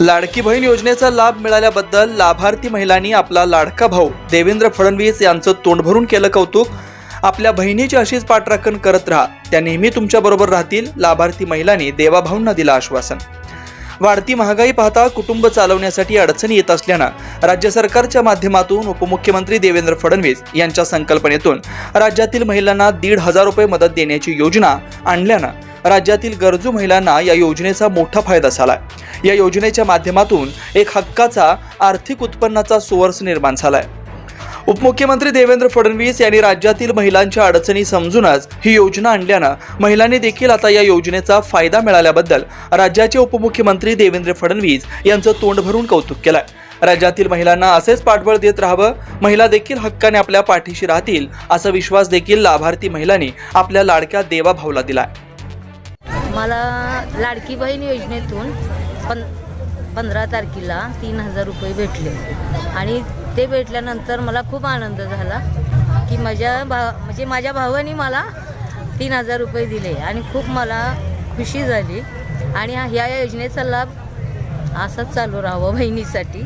लाडकी बहीण योजनेचा लाभ मिळाल्याबद्दल लाभार्थी महिलांनी आपला लाडका भाऊ देवेंद्र फडणवीस यांचं तोंड भरून केलं कौतुक. आपल्या बहिणीची अशीच पाठराखण करत राहा. त्या नेहमी तुमच्याबरोबर राहतील लाभार्थी महिलांनी देवाभाऊंना दिलं आश्वासन. वाढती महागाई पाहता कुटुंब चालवण्यासाठी अडचणी येत असल्यानं राज्य सरकारच्या माध्यमातून उपमुख्यमंत्री देवेंद्र फडणवीस यांच्या संकल्पनेतून राज्यातील महिलांना दीड हजार रुपये मदत देण्याची योजना आणल्यानं राज्यातील गरजू महिलांना या योजनेचा मोठा फायदा झाला आहे या योजनेच्या माध्यमातून एक हक्काचा आर्थिक उत्पन्नाचा सोर्स निर्माण झालाय. उपमुख्यमंत्री देवेंद्र फडणवीस यांनी राज्यातील महिलांच्या अडचणी समजूनच ही योजना आणल्यानं महिलांनी देखील आता या योजनेचा फायदा मिळाल्याबद्दल राज्याचे उपमुख्यमंत्री देवेंद्र फडणवीस यांचं तोंड भरून कौतुक केलंय. राज्यातील महिलांना असेच पाठबळ देत राहावं महिला देखील हक्काने आपल्या पाठीशी राहतील असा विश्वास देखील लाभार्थी महिलांनी आपल्या लाडक्या देवाभाऊला दिलाय. मला लाडकी बहीण योजनेतून पन पंधरा तारखेला तीन हजार रुपये भेटले. आणि ते भेटल्यानंतर मला खूप आनंद झाला की माझ्या भा म्हणजे माझ्या भावाने मला तीन हजार रुपये दिले आणि खूप मला खुशी झाली. आणि ह्या योजनेचा लाभ असाच चालू राहावं बहिणीसाठी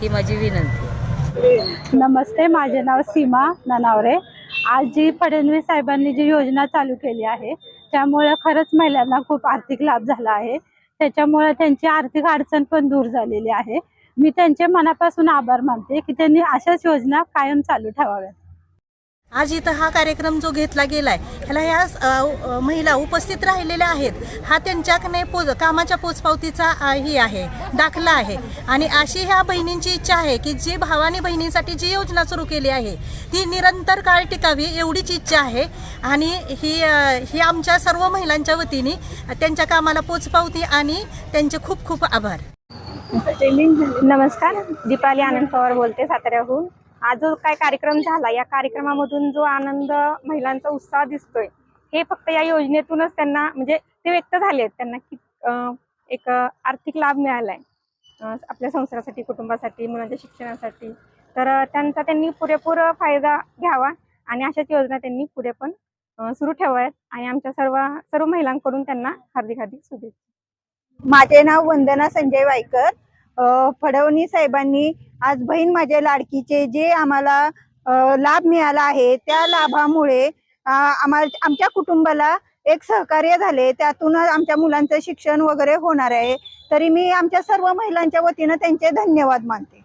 ही माझी विनंती. नमस्ते माझे नाव सीमा ननावरे. आज जी फडणवीस साहेबांनी जी योजना चालू केली आहे त्यामुळे खरंच महिलांना खूप आर्थिक लाभ झाला आहे. त्याच्यामुळे त्यांची आर्थिक अडचण पण दूर झालेली आहे. मी त्यांचे मनापासून आभार मानते की त्यांनी अशाच योजना कायम चालू ठेवाव्यात. आज इथं हा कार्यक्रम जो घेतला गेलाय ह्याला ह्या महिला उपस्थित राहिलेल्या आहेत. हा त्यांच्याकडे पोच कामाच्या पोचपावतीचा ही आहे दाखला आहे. आणि अशी ह्या बहिणींची इच्छा आहे की जी भावानी बहिणींसाठी जी योजना सुरू केली आहे ती निरंतर काळ टिकावी एवढीच इच्छा आहे. आणि ही ही आमच्या सर्व महिलांच्या वतीने त्यांच्या कामाला पोचपावती आणि त्यांचे खूप खूप आभार. नमस्कार दीपाली आनंद पवार बोलते साताऱ्याहून. आज जो काय कार्यक्रम झाला या कार्यक्रमामधून जो आनंद महिलांचा उत्साह दिसतोय हे फक्त या योजनेतूनच त्यांना म्हणजे ते व्यक्त झाले आहेत. त्यांना की एक आर्थिक लाभ मिळालाय. आहे आपल्या संसारासाठी कुटुंबासाठी मुलांच्या शिक्षणासाठी. तर त्यांचा त्यांनी पुरेपूर फायदा घ्यावा आणि अशाच योजना त्यांनी पुढे पण सुरू ठेवाव्यात आणि आमच्या सर्व सर्व महिलांकडून त्यांना हार्दिक हार्दिक शुभेच्छा. माझे नाव वंदना संजय वायकर. फडवणी साहेबांनी आज बहीण माझ्या लाडकीचे जे आम्हाला लाभ मिळाला आहे त्या लाभामुळे आम्हाला आमच्या कुटुंबाला एक सहकार्य झाले. त्यातून आमच्या मुलांचं शिक्षण वगैरे होणार आहे. तरी मी आमच्या सर्व महिलांच्या वतीनं त्यांचे धन्यवाद मानते.